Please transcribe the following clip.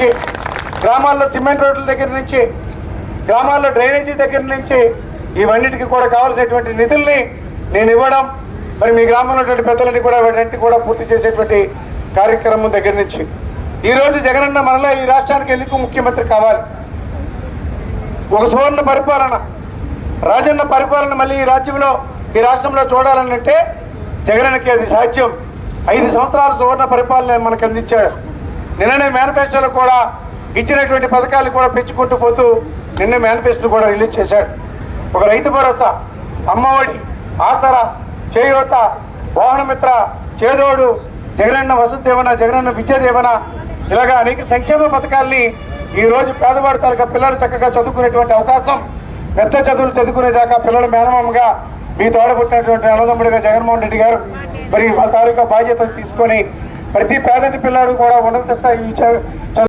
నుంచి గ్రామాల్లో సిమెంట్ రోడ్ల దగ్గర నుంచి గ్రామాల్లో డ్రైనేజీ దగ్గర నుంచి ఇవన్నిటికీ కూడా కావాల్సినటువంటి నిధుల్ని నేను ఇవ్వడం మరి మీ గ్రామంలో ఉన్నటువంటి పెద్దలని కూడా వాటన్నిటి కూడా పూర్తి చేసేటువంటి కార్యక్రమం దగ్గర నుంచి. ఈ రోజు జగనన్న మరలా ఈ రాష్ట్రానికి ఎందుకు ముఖ్యమంత్రి కావాలి? ఒక సువర్ణ పరిపాలన రాజన్న పరిపాలన మళ్ళీ ఈ రాజ్యంలో ఈ రాష్ట్రంలో చూడాలని అంటే జగనన్నకి అది సాధ్యం. ఐదు సంవత్సరాల సువర్ణ పరిపాలన మనకు అందించాడు. నిన్ననే మేనిఫెస్టోలో కూడా ఇచ్చినటువంటి పథకాలు కూడా పెంచుకుంటూ పోతూ నిన్న మేనిఫెస్టో కూడా రిలీజ్ చేశాడు. ఒక రైతు భరోసా అమ్మఒడి ఆసరా చేయూత వాహనమిత్ర చేదోడు జగనన్న వసతి దేవన జగనన్న విద్యా దేవన ఇలాగా అనేక సంక్షేమ పథకాల్ని ఈరోజు పేదవాడి తాలూకా పిల్లలు చక్కగా చదువుకునేటువంటి అవకాశం పెద్ద చదువులు చదువుకునేదాకా పిల్లల మేనమామగా మీ తోడబుట్టినటువంటి అన్నదమ్ముడిగా జగన్మోహన్ రెడ్డి గారు మరి వాళ్ళ తాలూకా బాధ్యతలు తీసుకొని ప్రతి పేదటి పిల్లాడు కూడా ఉన్నత స్థాయి చ-